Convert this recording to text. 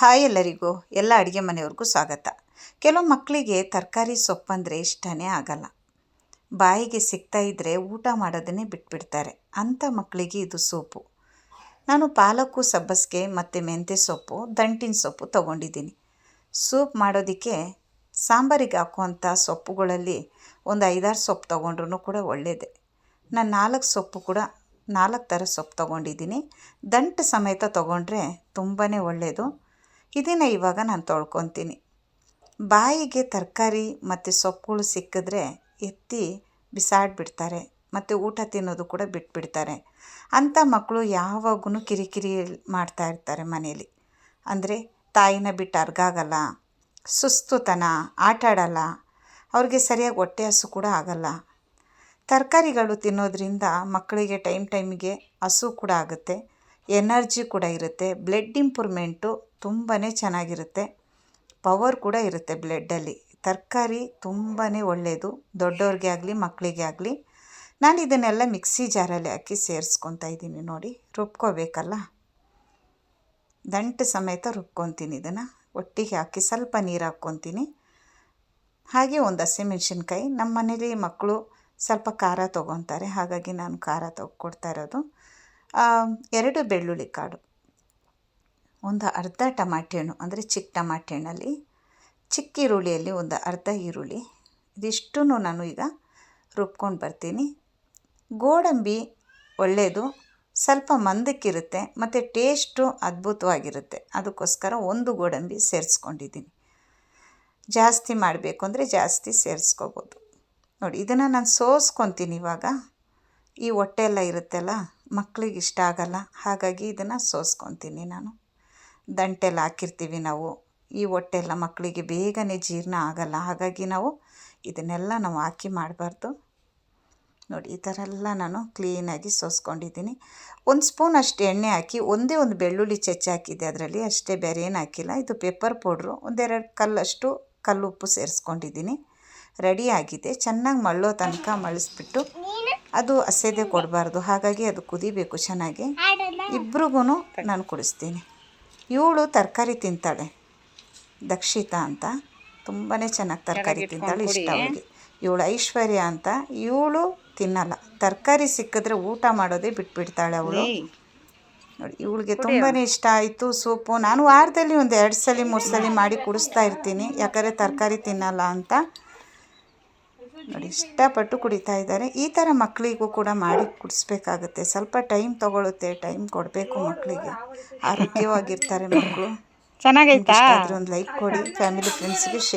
Hi ಎಲ್ಲರಿಗೂ, ಎಲ್ಲ ಅಡುಗೆ ಮನೆಯವ್ರಿಗೂ ಸ್ವಾಗತ. ಕೆಲವು ಮಕ್ಕಳಿಗೆ ತರಕಾರಿ ಸೊಪ್ಪಂದರೆ ಇಷ್ಟನೇ ಆಗಲ್ಲ. ಬಾಯಿಗೆ ಸಿಗ್ತಾ ಇದ್ದರೆ ಊಟ ಮಾಡೋದನ್ನೇ ಬಿಟ್ಬಿಡ್ತಾರೆ. ಅಂಥ ಮಕ್ಕಳಿಗೆ ಇದು ಸೊಪ್ಪು ನಾನು ಪಾಲಕ್ಕು ಸಬ್ಬಸಿಗೆ ಮತ್ತು ಮೆಂತ್ಯ ಸೊಪ್ಪು, ದಂಟಿನ ಸೊಪ್ಪು ತೊಗೊಂಡಿದ್ದೀನಿ. ಸೂಪ್ ಮಾಡೋದಕ್ಕೆ ಸಾಂಬಾರಿಗೆ ಹಾಕುವಂಥ ಸೊಪ್ಪುಗಳಲ್ಲಿ ಒಂದು ಐದಾರು ಸೊಪ್ಪು ತೊಗೊಂಡ್ರೂ ಕೂಡ ಒಳ್ಳೆಯದೆ ನಾನು ನಾಲ್ಕು ಸೊಪ್ಪು ಕೂಡ, ನಾಲ್ಕು ಥರ ಸೊಪ್ಪು ತೊಗೊಂಡಿದ್ದೀನಿ. ದಂಟು ಸಮೇತ ತೊಗೊಂಡ್ರೆ ತುಂಬಾ ಒಳ್ಳೆಯದು ಇದನ್ನು ಇವಾಗ ನಾನು ತೊಳ್ಕೊತೀನಿ. ಬಾಯಿಗೆ ತರಕಾರಿ ಮತ್ತು ಸೊಪ್ಪುಗಳು ಸಿಕ್ಕಿದ್ರೆ ಎತ್ತಿ ಬಿಸಾಡಿಬಿಡ್ತಾರೆ ಮತ್ತು ಊಟ ತಿನ್ನೋದು ಕೂಡ ಬಿಟ್ಬಿಡ್ತಾರೆ. ಅಂಥ ಮಕ್ಕಳು ಯಾವಾಗೂ ಕಿರಿಕಿರಿ ಮಾಡ್ತಾ ಇರ್ತಾರೆ ಮನೇಲಿ. ಅಂದರೆ ತಾಯಿನ ಬಿಟ್ಟು ಅರ್ಗಾಗಲ್ಲ, ಸುಸ್ತುತನ, ಆಟ ಆಡಲ್ಲ, ಅವ್ರಿಗೆ ಸರಿಯಾಗಿ ಹೊಟ್ಟೆ ಹಸು ಕೂಡ ಆಗಲ್ಲ. ತರಕಾರಿಗಳು ತಿನ್ನೋದ್ರಿಂದ ಮಕ್ಕಳಿಗೆ ಟೈಮ್ ಟೈಮಿಗೆ ಹಸು ಕೂಡ ಆಗುತ್ತೆ, ಎನರ್ಜಿ ಕೂಡ ಇರುತ್ತೆ, ಬ್ಲಡ್ ಇಂಪ್ರೂವ್ಮೆಂಟು ತುಂಬಾ ಚೆನ್ನಾಗಿರುತ್ತೆ. ಪವರ್ ಕೂಡ ಇರುತ್ತೆ ಬ್ಲಡ್ಡಲ್ಲಿ. ತರಕಾರಿ ತುಂಬಾ ಒಳ್ಳೆಯದು ದೊಡ್ಡವ್ರಿಗೆ ಆಗಲಿ ಮಕ್ಕಳಿಗೆ ಆಗಲಿ. ನಾನು ಇದನ್ನೆಲ್ಲ ಮಿಕ್ಸಿ ಜಾರಲ್ಲಿ ಹಾಕಿ ಸೇರಿಸ್ಕೊತಾ ಇದ್ದೀನಿ ನೋಡಿ. ರುಬ್ಕೋಬೇಕಲ್ಲ? ದಂಟು ಸಮೇತ ರುಬ್ಕೊತೀನಿ ಇದನ್ನು. ಒಟ್ಟಿಗೆ ಹಾಕಿ ಸ್ವಲ್ಪ ನೀರು ಹಾಕ್ಕೊತೀನಿ. ಹಾಗೆ ಒಂದು ಹಸಿಮೆಣ್ಸಿನ್ಕಾಯಿ. ನಮ್ಮ ಮನೇಲಿ ಮಕ್ಕಳು ಸ್ವಲ್ಪ ಖಾರ ತೊಗೊತಾರೆ. ಹಾಗಾಗಿ ನಾನು ಖಾರ ತೊಗೊಡ್ತಾ ಇರೋದು. ಎರಡು ಬೆಳ್ಳುಳ್ಳಿ ಕಾಳು. ಒಂದು ಅರ್ಧ ಟಮಾಟೆ ಹಣ್ಣು, ಅಂದರೆ ಚಿಕ್ಕ ಟಮಾಟೆ ಹಣ್ಣಲ್ಲಿ, ಚಿಕ್ಕ ಈರುಳ್ಳಿಯಲ್ಲಿ ಒಂದು ಅರ್ಧ ಈರುಳ್ಳಿ. ಇದಿಷ್ಟೂ ನಾನು ಈಗ ರುಬ್ಕೊಂಡು ಬರ್ತೀನಿ. ಗೋಡಂಬಿ ಒಳ್ಳೆಯದು, ಸ್ವಲ್ಪ ಮಂದಕ್ಕಿರುತ್ತೆ, ಮತ್ತು ಟೇಸ್ಟು ಅದ್ಭುತವಾಗಿರುತ್ತೆ. ಅದಕ್ಕೋಸ್ಕರ ಒಂದು ಗೋಡಂಬಿ ಸೇರಿಸ್ಕೊಂಡಿದ್ದೀನಿ. ಜಾಸ್ತಿ ಮಾಡಬೇಕು ಅಂದರೆ ಜಾಸ್ತಿ ಸೇರಿಸ್ಕೋಬೋದು. ನೋಡಿ, ಇದನ್ನು ನಾನು ಸೋಸ್ಕೊತೀನಿ ಇವಾಗ. ಈ ಹೊಟ್ಟೆ ಎಲ್ಲ ಇರುತ್ತಲ್ಲ ಮಕ್ಕಳಿಗೆ ಇಷ್ಟ ಆಗಲ್ಲ, ಹಾಗಾಗಿ ಇದನ್ನು ಸೋಸ್ಕೊತೀನಿ ನಾನು. ದಂಟೆಲ್ಲ ಹಾಕಿರ್ತೀವಿ ನಾವು. ಈ ಹೊಟ್ಟೆಲ್ಲ ಮಕ್ಕಳಿಗೆ ಬೇಗನೆ ಜೀರ್ಣ ಆಗಲ್ಲ. ಹಾಗಾಗಿ ನಾವು ಇದನ್ನೆಲ್ಲ ನಾವು ಹಾಕಿ ಮಾಡಬಾರ್ದು. ನೋಡಿ, ಈ ಥರ ಎಲ್ಲ ನಾನು ಕ್ಲೀನಾಗಿ ಸೋಸ್ಕೊಂಡಿದ್ದೀನಿ. ಒಂದು ಸ್ಪೂನ್ ಅಷ್ಟು ಎಣ್ಣೆ ಹಾಕಿ, ಒಂದೇ ಒಂದು ಬೆಳ್ಳುಳ್ಳಿ ಚೆಚ್ಚಿ ಹಾಕಿದ್ದೆ ಅದರಲ್ಲಿ. ಅಷ್ಟೇ ಬೇರೆ ಏನು ಹಾಕಿಲ್ಲ. ಇದು ಪೆಪ್ಪರ್ ಪೌಡ್ರು. ಒಂದೆರಡು ಕಲ್ಲಷ್ಟು ಕಲ್ಲುಪ್ಪು ಸೇರಿಸ್ಕೊಂಡಿದ್ದೀನಿ. ರೆಡಿ ಆಗಿದೆ. ಚೆನ್ನಾಗಿ ಮಳ್ಳೋ ತನಕ ಮಳಿಸ್ಬಿಟ್ಟು ಅದು ಹಸೆದೇ ಕೊಡಬಾರ್ದು. ಹಾಗಾಗಿ ಅದು ಕುದಿಬೇಕು ಚೆನ್ನಾಗಿ. ಇಬ್ರಿಗೂ ನಾನು ಕುಡಿಸ್ತೀನಿ. ಇವಳು ತರಕಾರಿ ತಿಂತಾಳೆ. ದಕ್ಷಿತಾ ಅಂತ. ತುಂಬಾ ಚೆನ್ನಾಗಿ ತರಕಾರಿ ತಿಂತಾಳೆ ಇಷ್ಟ ಅವಳಿಗೆ. ಇವಳು ಐಶ್ವರ್ಯ ಅಂತ. ಇವಳು ತಿನ್ನಲ್ಲ. ತರಕಾರಿ ಸಿಕ್ಕಿದ್ರೆ ಊಟ ಮಾಡೋದೇ ಬಿಟ್ಬಿಡ್ತಾಳೆ ಅವಳು. ನೋಡಿ ಇವಳಿಗೆ ತುಂಬಾ ಇಷ್ಟ ಆಯಿತು ಸೂಪು. ನಾನು ವಾರದಲ್ಲಿ ಒಂದು ಎರಡು ಸಲ ಮೂರು ಸಲ ಮಾಡಿ ಕುಡಿಸ್ತಾ ಇರ್ತೀನಿ. ಯಾಕಂದರೆ ತರಕಾರಿ ತಿನ್ನಲ್ಲ ಅಂತ. ನೋಡಿ ಇಷ್ಟಪಟ್ಟು ಕುಡಿತಾ ಇದ್ದಾರೆ. ಈ ಥರ ಮಕ್ಕಳಿಗೂ ಕೂಡ ಮಾಡಿ ಕುಡಿಸ್ಬೇಕಾಗುತ್ತೆ. ಸ್ವಲ್ಪ ಟೈಮ್ ತೊಗೊಳುತ್ತೆ. ಟೈಮ್ ಕೊಡಬೇಕು ಮಕ್ಕಳಿಗೆ ಆರೋಗ್ಯವಾಗಿರ್ತಾರೆ ಮಕ್ಕಳು. ಚೆನ್ನಾಗೈತಾ? ಒಂದು ಲೈಕ್ ಕೊಡಿ. Family ಫ್ರೆಂಡ್ಸ್ಗೆ share